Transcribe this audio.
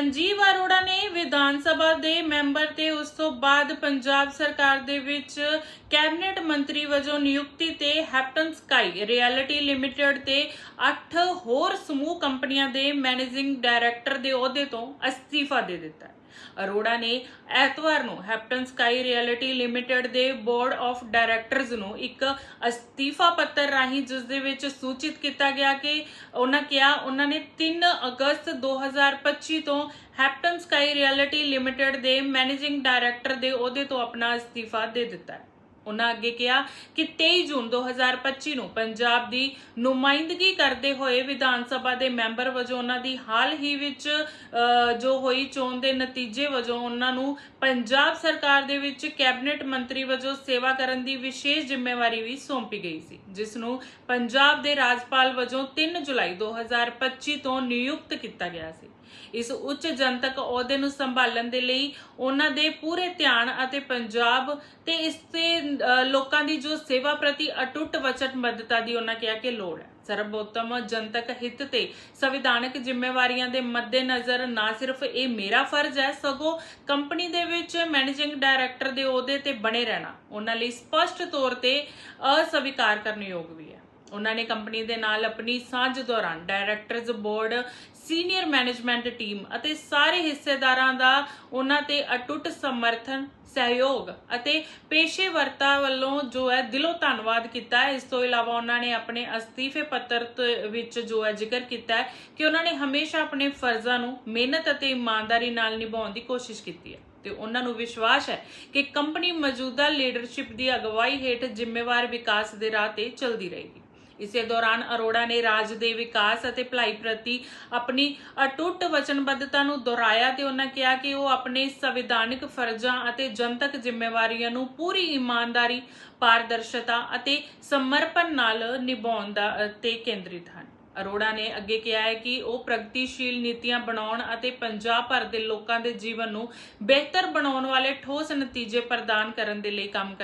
ਸੰਜੀਵ ਅਰੋੜਾ ਨੇ ਵਿਧਾਨ ਸਭਾ ਦੇ ਮੈਂਬਰ ਤੇ ਉਸ ਤੋਂ ਬਾਅਦ ਪੰਜਾਬ ਸਰਕਾਰ ਦੇ ਵਿੱਚ ਕੈਬਨਿਟ ਮੰਤਰੀ ਵਜੋਂ ਨਿਯੁਕਤੀ ਤੇ ਹੈਪਟਨ ਸਕਾਈ ਰਿਐਲਿਟੀ ਲਿਮਟਿਡ ਤੇ 8 ਹੋਰ ਸਮੂਹ ਕੰਪਨੀਆਂ ਦੇ ਮੈਨੇਜਿੰਗ ਡਾਇਰੈਕਟਰ ਦੇ ਅਹੁਦੇ ਤੋਂ ਅਸਤੀਫਾ ਦੇ ਦਿੱਤਾ ਅਰੋੜਾ ਨੇ ਐਤਵਾਰ ਨੂੰ ਹੈਪਟਨ ਸਕਾਈ ਰਿਐਲਿਟੀ ਲਿਮਟਿਡ ਦੇ ਬੋਰਡ ਆਫ ਡਾਇਰੈਕਟਰਜ਼ ਨੂੰ ਇੱਕ ਅਸਤੀਫਾ ਪੱਤਰ ਰਾਹੀਂ ਜਿਸ ਦੇ ਵਿੱਚ ਸੂਚਿਤ ਕੀਤਾ ਗਿਆ ਕਿ ਉਹਨਾਂ ਕਿਹਾ, ਉਹਨਾਂ ਨੇ 3 ਅਗਸਤ 2025 ਤੋਂ ਹੈਪਟਨ ਸਕਾਈ ਰਿਐਲਿਟੀ ਲਿਮਟਿਡ ਦੇ ਮੈਨੇਜਿੰਗ ਡਾਇਰੈਕਟਰ ਦੇ ਅਹੁਦੇ ਤੋਂ ਆਪਣਾ ਅਸਤੀਫਾ ਦੇ ਦਿੱਤਾ ਹੈ। ਉਹਨਾਂ ਅੱਗੇ ਕਿਹਾ ਕਿ 23 ਜੂਨ 2025 ਨੂੰ ਪੰਜਾਬ ਦੀ ਨੁਮਾਇੰਦਗੀ ਕਰਦੇ ਹੋਏ ਵਿਧਾਨ ਸਭਾ ਦੇ ਮੈਂਬਰ ਵਜੋਂ ਉਹਨਾਂ ਦੀ ਹਾਲ ਹੀ ਵਿੱਚ ਜੋ ਹੋਈ ਚੋਣ ਦੇ ਨਤੀਜੇ ਵਜੋਂ ਉਹਨਾਂ ਨੂੰ ਪੰਜਾਬ ਸਰਕਾਰ ਦੇ ਵਿੱਚ ਕੈਬਨਿਟ ਮੰਤਰੀ ਵਜੋਂ ਸੇਵਾ ਕਰਨ ਦੀ ਵਿਸ਼ੇਸ਼ ਜ਼ਿੰਮੇਵਾਰੀ ਵੀ ਸੌਂਪੀ ਗਈ ਸੀ, ਜਿਸ ਨੂੰ ਪੰਜਾਬ ਦੇ ਰਾਜਪਾਲ ਵਜੋਂ 3 ਜੁਲਾਈ 2025 ਤੋਂ ਨਿਯੁਕਤ ਕੀਤਾ ਗਿਆ ਸੀ। ਇਸ ਉੱਚ ਜਨਤਕ ਅਹੁਦੇ ਨੂੰ ਸੰਭਾਲਣ ਦੇ ਲਈ ਉਹਨਾਂ ਦੇ ਪੂਰੇ ਧਿਆਨ ਅਤੇ ਪੰਜਾਬ ਤੇ ਇਸ ਤੇ ਲੋਕਾਂ ਦੀ ਜੋ ਸੇਵਾ ਪ੍ਰਤੀ ਅਟੁੱਟ ਵਚਨਬੱਧਤਾ ਦੀ ਉਹਨਾਂ ਕਿਹਾ ਕਿ ਲੋੜ ਹੈ। ਸਰਬੋਤਮ ਜਨਤਕ ਹਿੱਤ ਤੇ ਸੰਵਿਧਾਨਕ ਜ਼ਿੰਮੇਵਾਰੀਆਂ ਦੇ ਮੱਦੇਨਜ਼ਰ ਨਾ ਸਿਰਫ ਇਹ ਮੇਰਾ ਫਰਜ਼ ਹੈ, ਸਗੋਂ ਕੰਪਨੀ ਦੇ ਵਿੱਚ ਮੈਨੇਜਿੰਗ ਡਾਇਰੈਕਟਰ ਦੇ ਅਹੁਦੇ ਤੇ ਬਣੇ ਰਹਿਣਾ, ਉਹਨਾਂ ਲਈ ਸਪਸ਼ਟ ਤੌਰ ਤੇ ਅਸਵੀਕਾਰ ਕਰਨਯੋਗ ਵੀ ਹੈ। ਉਹਨਾਂ ਨੇ ਕੰਪਨੀ ਦੇ ਨਾਲ ਆਪਣੀ ਸਾਂਝ ਦੌਰਾਨ directors board senior management team ਅਤੇ ਸਾਰੇ ਹਿੱਸੇਦਾਰਾਂ ਦਾ ਉਹਨਾਂ ਤੇ ਅਟੁੱਟ ਸਮਰਥਨ, ਸਹਿਯੋਗ ਅਤੇ ਪੇਸ਼ੇਵਰਤਾ ਵੱਲੋਂ ਜੋ ਹੈ ਦਿਲੋਂ ਧੰਨਵਾਦ ਕੀਤਾ ਹੈ। ਇਸ ਤੋਂ ਇਲਾਵਾ ਉਹਨਾਂ ਨੇ ਆਪਣੇ ਅਸਤੀਫੇ ਪੱਤਰ ਵਿੱਚ ਜੋ ਹੈ ਜ਼ਿਕਰ ਕੀਤਾ ਹੈ ਕਿ ਉਹਨਾਂ ਨੇ ਹਮੇਸ਼ਾ ਆਪਣੇ ਫਰਜ਼ਾਂ ਨੂੰ ਮਿਹਨਤ ਅਤੇ ਇਮਾਨਦਾਰੀ ਨਾਲ ਨਿਭਾਉਣ ਦੀ ਕੋਸ਼ਿਸ਼ ਕੀਤੀ ਹੈ ਤੇ ਉਹਨਾਂ ਨੂੰ ਵਿਸ਼ਵਾਸ ਹੈ ਕਿ ਕੰਪਨੀ ਮੌਜੂਦਾ ਲੀਡਰਸ਼ਿਪ ਦੀ ਅਗਵਾਈ ਹੇਠ ਜ਼ਿੰਮੇਵਾਰ ਵਿਕਾਸ ਦੇ ਰਾਹ ਤੇ ਚੱਲਦੀ ਰਹੇਗੀ। ਇਸੇ ਦੌਰਾਨ ਅਰੋੜਾ ਨੇ ਰਾਜ ਦੇ ਵਿਕਾਸ ਅਤੇ ਭਲਾਈ ਪ੍ਰਤੀ ਆਪਣੀ ਅਟੁੱਟ ਵਚਨਬੱਧਤਾ ਨੂੰ ਦੁਹਰਾਇਆ ਤੇ ਉਹਨਾਂ ਕਿਹਾ ਕਿ ਉਹ ਆਪਣੇ ਸੰਵਿਧਾਨਿਕ ਫਰਜ਼ਾਂ ਅਤੇ ਜਨਤਕ ਜ਼ਿੰਮੇਵਾਰੀਆਂ ਨੂੰ ਪੂਰੀ ਇਮਾਨਦਾਰੀ, ਪਾਰਦਰਸ਼ਤਾ ਅਤੇ ਸਮਰਪਣ ਨਾਲ ਨਿਭਾਉਣ ਦਾ ਤੇ ਕੇਂਦਰਿਤ ਹਨ। ਅਰੋੜਾ ਨੇ ਅੱਗੇ ਕਿਹਾ ਹੈ ਕਿ ਉਹ ਪ੍ਰਗਤੀਸ਼ੀਲ ਨੀਤੀਆਂ ਬਣਾਉਣ ਅਤੇ ਪੰਜਾਬ ਭਰ ਦੇ ਲੋਕਾਂ ਦੇ ਜੀਵਨ ਨੂੰ ਬਿਹਤਰ ਬਣਾਉਣ ਵਾਲੇ ਠੋਸ ਨਤੀਜੇ ਪ੍ਰਦਾਨ ਕਰਨ ਦੇ ਲਈ ਕੰਮ ਕਰ